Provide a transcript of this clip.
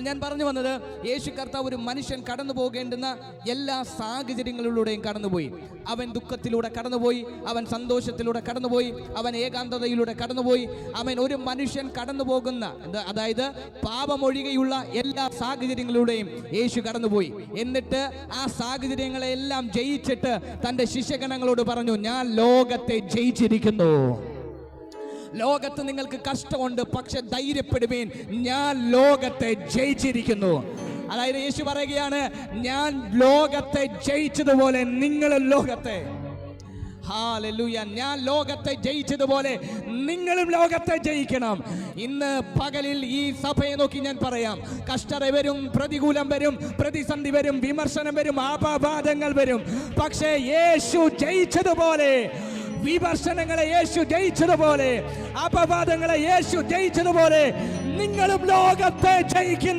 ഞാൻ പറഞ്ഞു വന്നത് യേശു കർത്താവ് ഒരു മനുഷ്യൻ കടന്നു പോകേണ്ടുന്ന എല്ലാ സാഹചര്യങ്ങളിലൂടെയും കടന്നുപോയി. അവൻ ദുഃഖത്തിലൂടെ കടന്നുപോയി അവൻ സന്തോഷത്തിലൂടെ കടന്നുപോയി അവൻ ഏകാന്തതയിലൂടെ കടന്നുപോയി. അവൻ ഒരു മനുഷ്യൻ കടന്നു പോകുന്ന അതായത് പാപമൊഴികെയുള്ള എല്ലാ സാഹചര്യങ്ങളിലൂടെയും യേശു കടന്നുപോയി. എന്നിട്ട് ആ സാഹചര്യങ്ങളെല്ലാം ജയിച്ചിട്ട് തന്റെ ശിഷ്യഗണങ്ങളോട് പറഞ്ഞു ഞാൻ ലോകത്തെ ജയിച്ചിരിക്കുന്നു. ലോകത്ത് നിങ്ങൾക്ക് കഷ്ടമുണ്ട് പക്ഷെ ധൈര്യപ്പെടുവീൻ. ഞാൻ ലോകത്തെ ജയിച്ചിരിക്കുന്നു. അതായത് യേശു പറയുകയാണ് ഞാൻ ലോകത്തെ ജയിച്ചതുപോലെ നിങ്ങളും ലോകത്തെ. ഹാലലൂയ ഞാൻ ലോകത്തെ ജയിച്ചതുപോലെ നിങ്ങളും ലോകത്തെ ജയിക്കണം. ഇന്ന് പകലിൽ ഈ സഭയെ നോക്കി ഞാൻ പറയാം. കഷ്ടത വരും പ്രതികൂലം വരും പ്രതിസന്ധി വരും വിമർശനം വരും ആപാപാദങ്ങൾ വരും. പക്ഷേ യേശു ജയിച്ചതുപോലെ വിമർശനങ്ങളെ യേശു ജയിച്ചതുപോലെ അപവാദങ്ങളെ യേശു ജയിച്ചതുപോലെ നിങ്ങളും ലോകത്തെ ജയിക്കുന്ന